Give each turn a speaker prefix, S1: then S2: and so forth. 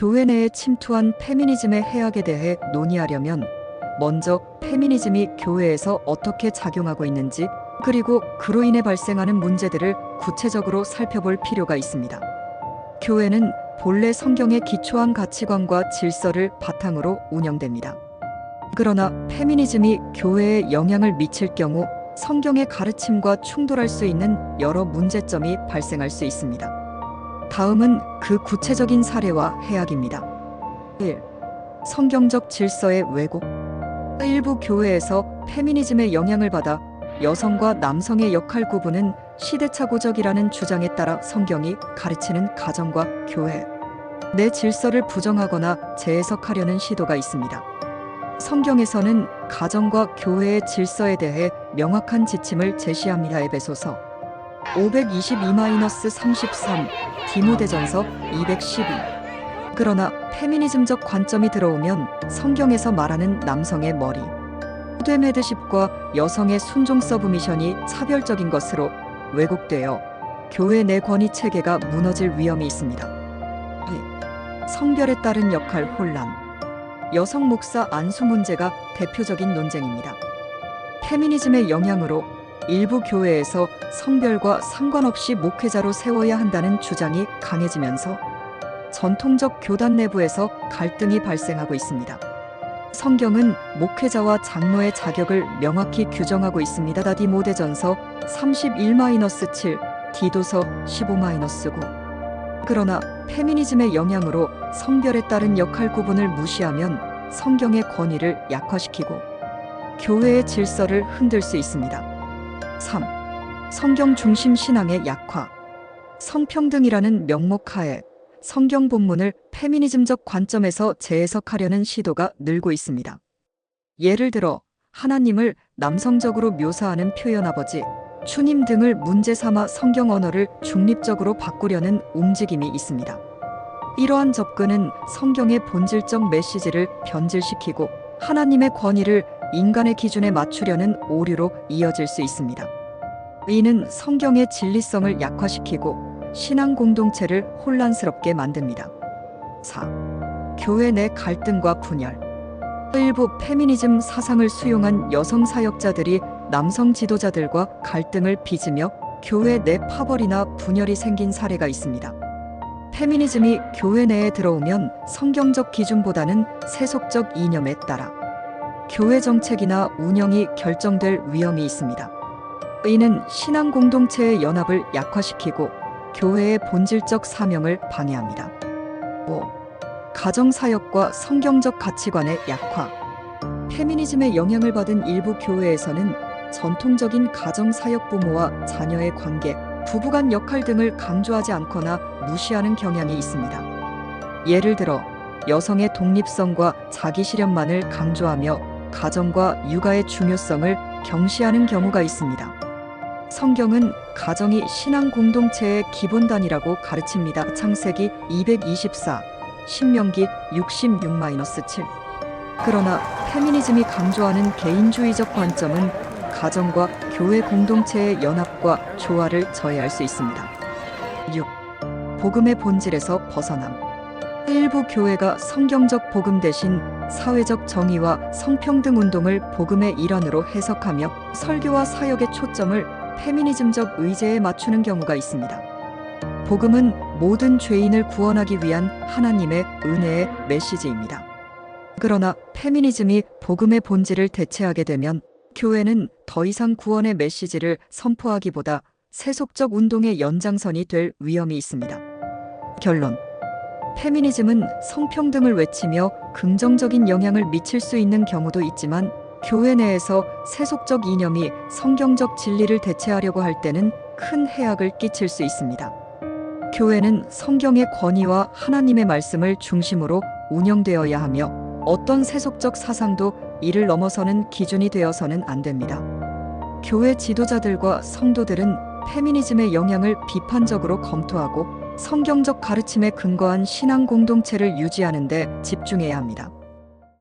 S1: 교회 내에 침투한 페미니즘의 해악에 대해 논의하려면 먼저 페미니즘이 교회에서 어떻게 작용하고 있는지 그리고 그로 인해 발생하는 문제들을 구체적으로 살펴볼 필요가 있습니다. 교회는 본래 성경의 기초한 가치관과 질서를 바탕으로 운영됩니다. 그러나 페미니즘이 교회에 영향을 미칠 경우 성경의 가르침과 충돌할 수 있는 여러 문제점이 발생할 수 있습니다. 다음은 그 구체적인 사례와 해악입니다. 1. 성경적 질서의 왜곡. 일부 교회에서 페미니즘의 영향을 받아 여성과 남성의 역할 구분은 시대착오적이라는 주장에 따라 성경이 가르치는 가정과 교회 내 질서를 부정하거나 재해석하려는 시도가 있습니다. 성경에서는 가정과 교회의 질서에 대해 명확한 지침을 제시합니다. 에베소서 522-33 디모데전서 212 그러나 페미니즘적 관점이 들어오면 성경에서 말하는 남성의 머리 됨헤드십과 여성의 순종 서브미션이 차별적인 것으로 왜곡되어 교회 내 권위 체계가 무너질 위험이 있습니다. 이, 성별에 따른 역할 혼란 여성 목사 안수 문제가 대표적인 논쟁입니다. 페미니즘의 영향으로 일부 교회에서 성별과 상관없이 목회자로 세워야 한다는 주장이 강해지면서 전통적 교단 내부에서 갈등이 발생하고 있습니다. 성경은 목회자와 장로의 자격을 명확히 규정하고 있습니다. 다디모데전서 31-7, 디도서 15-9. 그러나 페미니즘의 영향으로 성별에 따른 역할 구분을 무시하면 성경의 권위를 약화시키고 교회의 질서를 흔들 수 있습니다. 3. 성경 중심 신앙의 약화. 성평등이라는 명목 하에 성경 본문을 페미니즘적 관점에서 재해석하려는 시도가 늘고 있습니다. 예를 들어 하나님을 남성적으로 묘사하는 표현 아버지, 주님 등을 문제 삼아 성경 언어를 중립적으로 바꾸려는 움직임이 있습니다. 이러한 접근은 성경의 본질적 메시지를 변질시키고 하나님의 권위를 인간의 기준에 맞추려는 오류로 이어질 수 있습니다. 이는 성경의 진리성을 약화시키고 신앙 공동체를 혼란스럽게 만듭니다. 4. 교회 내 갈등과 분열. 일부 페미니즘 사상을 수용한 여성 사역자들이 남성 지도자들과 갈등을 빚으며 교회 내 파벌이나 분열이 생긴 사례가 있습니다. 페미니즘이 교회 내에 들어오면 성경적 기준보다는 세속적 이념에 따라 교회 정책이나 운영이 결정될 위험이 있습니다. 이는 신앙 공동체의 연합을 약화시키고 교회의 본질적 사명을 방해합니다. 5. 가정 사역과 성경적 가치관의 약화. 페미니즘의 영향을 받은 일부 교회에서는 전통적인 가정 사역 부모와 자녀의 관계, 부부간 역할 등을 강조하지 않거나 무시하는 경향이 있습니다. 예를 들어 여성의 독립성과 자기 실현만을 강조하며 가정과 육아의 중요성을 경시하는 경우가 있습니다. 성경은 가정이 신앙 공동체의 기본단이라고 가르칩니다. 창세기 224, 신명기 66-7. 그러나 페미니즘이 강조하는 개인주의적 관점은 가정과 교회 공동체의 연합과 조화를 저해할 수 있습니다. 6. 복음의 본질에서 벗어남. 일부 교회가 성경적 복음 대신 사회적 정의와 성평등 운동을 복음의 일환으로 해석하며 설교와 사역의 초점을 페미니즘적 의제에 맞추는 경우가 있습니다. 복음은 모든 죄인을 구원하기 위한 하나님의 은혜의 메시지입니다. 그러나 페미니즘이 복음의 본질을 대체하게 되면 교회는 더 이상 구원의 메시지를 선포하기보다 세속적 운동의 연장선이 될 위험이 있습니다. 결론. 페미니즘은 성평등을 외치며 긍정적인 영향을 미칠 수 있는 경우도 있지만 교회 내에서 세속적 이념이 성경적 진리를 대체하려고 할 때는 큰 해악을 끼칠 수 있습니다. 교회는 성경의 권위와 하나님의 말씀을 중심으로 운영되어야 하며 어떤 세속적 사상도 이를 넘어서는 기준이 되어서는 안 됩니다. 교회 지도자들과 성도들은 페미니즘의 영향을 비판적으로 검토하고 성경적 가르침에 근거한 신앙 공동체를 유지하는 데 집중해야 합니다.